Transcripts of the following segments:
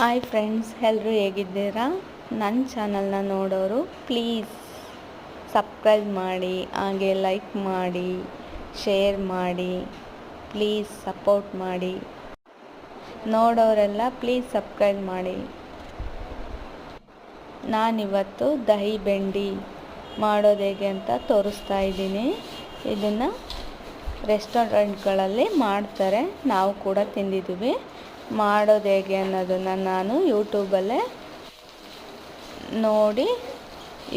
Hi friends ಎಲ್ಲರೂ ಹೇಗಿದ್ದೀರಾ? ನನ್ನ ಚಾನಲ್ನ ನೋಡೋರು ಪ್ಲೀಸ್ ಸಬ್ಸ್ಕ್ರೈಬ್ ಮಾಡಿ, ಹಾಗೆ ಲೈಕ್ ಮಾಡಿ ಶೇರ್ ಮಾಡಿ ಪ್ಲೀಸ್ ಸಪೋರ್ಟ್ ಮಾಡಿ. ನೋಡೋರೆಲ್ಲ ಪ್ಲೀಸ್ ಸಬ್ಸ್ಕ್ರೈಬ್ ಮಾಡಿ. ನಾನಿವತ್ತು ದಹಿ ಬೆಂಡಿ ಮಾಡೋದು ಹೇಗೆ ಅಂತ ತೋರಿಸ್ತಾ ಇದ್ದೀನಿ. ಇದನ್ನು ರೆಸ್ಟೋರೆಂಟ್ಗಳಲ್ಲಿ ಮಾಡ್ತಾರೆ. ನಾವು ಕೂಡ ತಿಂದಿದ್ದೀವಿ. ಮಾಡೋದು ಹೇಗೆ ಅನ್ನೋದನ್ನು ನಾನು ಯೂಟ್ಯೂಬಲ್ಲೇ ನೋಡಿ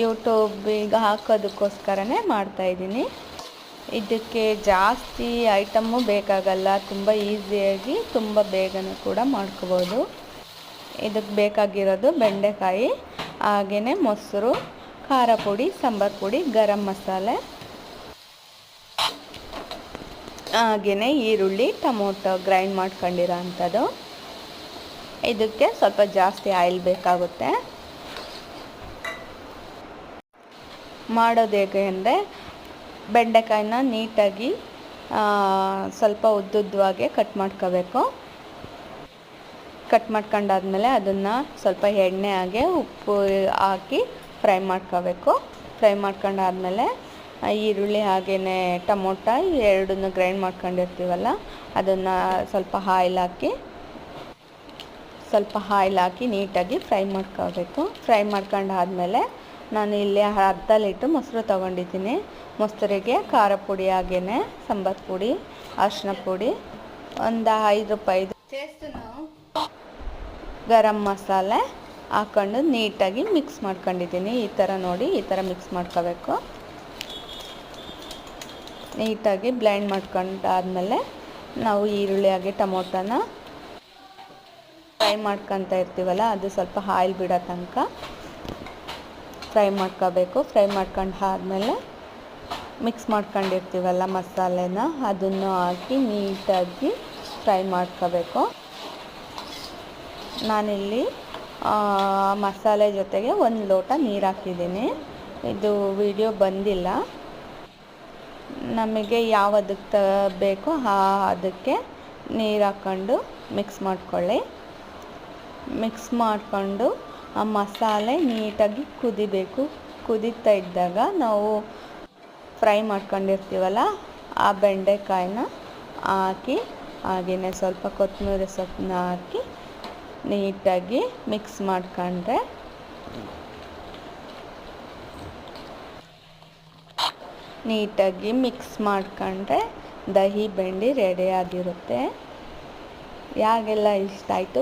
ಯೂಟ್ಯೂಬಿಗೆ ಹಾಕೋದಕ್ಕೋಸ್ಕರನೇ ಮಾಡ್ತಾಯಿದ್ದೀನಿ ಇದಕ್ಕೆ ಜಾಸ್ತಿ ಐಟಮ್ಮು ಬೇಕಾಗಲ್ಲ, ತುಂಬ ಈಸಿಯಾಗಿ ತುಂಬ ಬೇಗನೆ ಕೂಡ ಮಾಡ್ಕೋಬೋದು. ಇದಕ್ಕೆ ಬೇಕಾಗಿರೋದು ಬೆಂಡೆಕಾಯಿ ಹಾಗೆಯೇ ಮೊಸರು, ಖಾರ ಪುಡಿ, ಸಾಂಬಾರು ಪುಡಿ, ಗರಂ ಮಸಾಲೆ. ಹಾಗೆಯೇ ಈರುಳ್ಳಿ, ಟೊಮೊಟೊ ಗ್ರೈಂಡ್ ಮಾಡ್ಕೊಂಡಿರೋ ಅಂಥದ್ದು. ಇದಕ್ಕೆ ಸ್ವಲ್ಪ ಜಾಸ್ತಿ ಆಯಿಲ್ ಬೇಕಾಗುತ್ತೆ. ಮಾಡೋದು ಹೇಗೆ ಅಂದರೆ ಬೆಂಡೆಕಾಯಿನ ನೀಟಾಗಿ ಸ್ವಲ್ಪ ಉದ್ದುದ್ದವಾಗೆ ಕಟ್ ಮಾಡ್ಕೋಬೇಕು. ಕಟ್ ಮಾಡ್ಕೊಂಡಾದ್ಮೇಲೆ ಅದನ್ನು ಸ್ವಲ್ಪ ಎಣ್ಣೆ ಹಾಗೆ ಉಪ್ಪು ಹಾಕಿ ಫ್ರೈ ಮಾಡ್ಕೋಬೇಕು. ಫ್ರೈ ಮಾಡ್ಕೊಂಡಾದ್ಮೇಲೆ ಈರುಳ್ಳಿ ಹಾಗೆಯೇ ಟೊಮೊಟ ಎರಡನ್ನು ಗ್ರೈಂಡ್ ಮಾಡ್ಕೊಂಡಿರ್ತೀವಲ್ಲ ಅದನ್ನು ಸ್ವಲ್ಪ ಹಾಯಿಲ್ ಹಾಕಿ ಸ್ವಲ್ಪ ಹಾಯಿಲ್ ಹಾಕಿ ನೀಟಾಗಿ ಫ್ರೈ ಮಾಡ್ಕೋಬೇಕು ಫ್ರೈ ಮಾಡ್ಕೊಂಡಾದ್ಮೇಲೆ ನಾನು ಇಲ್ಲಿ ಅರ್ಧ ಲೀಟ್ರ್ ಮೊಸರು ತೊಗೊಂಡಿದ್ದೀನಿ. ಮೊಸರಿಗೆ ಖಾರ ಪುಡಿ ಹಾಗೆಯೇ ಸಾಂಬಾರು ಪುಡಿ ಅರಿಶಿನ ಪುಡಿ ಒಂದು ಐದು ರೂಪಾಯಿದು ಗರಂ ಮಸಾಲೆ ಹಾಕ್ಕೊಂಡು ನೀಟಾಗಿ ಮಿಕ್ಸ್ ಮಾಡ್ಕೊಂಡಿದ್ದೀನಿ. ಈ ಥರ ನೋಡಿ ಈ ಥರ ಮಿಕ್ಸ್ ಮಾಡ್ಕೋಬೇಕು ನೀಟಾಗಿ ಬ್ಲೆಂಡ್ ಮಾಡ್ಕೊಂಡಾದ್ಮೇಲೆ ನಾವು ಈರುಳ್ಳಿ ಹಾಗೆ ಟೊಮೊಟೊನ ಫ್ರೈ ಮಾಡ್ಕೊತ ಇರ್ತೀವಲ್ಲ, ಅದು ಸ್ವಲ್ಪ ಆಯಿಲ್ ಬಿಡೋ ತನಕ ಫ್ರೈ ಮಾಡ್ಕೋಬೇಕು. ಫ್ರೈ ಮಾಡ್ಕೊಂಡು ಆದಮೇಲೆ ಮಿಕ್ಸ್ ಮಾಡ್ಕೊಂಡಿರ್ತೀವಲ್ಲ ಮಸಾಲೆನ, ಅದನ್ನು ಹಾಕಿ ನೀಟಾಗಿ ಫ್ರೈ ಮಾಡ್ಕೋಬೇಕು. ನಾನಿಲ್ಲಿ ಮಸಾಲೆ ಜೊತೆಗೆ ಒಂದು ಲೋಟ ನೀರು ಹಾಕಿದ್ದೀನಿ. ಇದು ವಿಡಿಯೋ ಬಂದಿಲ್ಲ. ನಮಗೆ ಯಾವ ಅದಕ್ಕೆ ಬೇಕೋ ಆ ಅದಕ್ಕೆ ನೀರು ಹಾಕ್ಕೊಂಡು ಮಿಕ್ಸ್ ಮಾಡ್ಕೊಳ್ಳಿ. ಮಿಕ್ಸ್ ಮಾಡಿಕೊಂಡು ಆ ಮಸಾಲೆ ನೀಟಾಗಿ ಕುದಿಬೇಕು. ಕುದೀತಾ ಇದ್ದಾಗ ನಾವು ಫ್ರೈ ಮಾಡ್ಕೊಂಡಿರ್ತೀವಲ್ಲ, ಆ ಬೆಂಡೆಕಾಯಿನ ಹಾಕಿ, ಹಾಗೆಯೇ ಸ್ವಲ್ಪ ಕೊತ್ತಂಬರಿ ಸೊಪ್ಪನ್ನ ಹಾಕಿ ನೀಟಾಗಿ ಮಿಕ್ಸ್ ಮಾಡ್ಕೊಂಡ್ರೆ ನೀಟಾಗಿ ಮಿಕ್ಸ್ ಮಾಡ್ಕೊಂಡ್ರೆ ದಹಿ ಬೆಂಡಿ ರೆಡಿಯಾಗಿರುತ್ತೆ ಯಾರಿಗೆಲ್ಲ ಇಷ್ಟ ಆಯಿತು?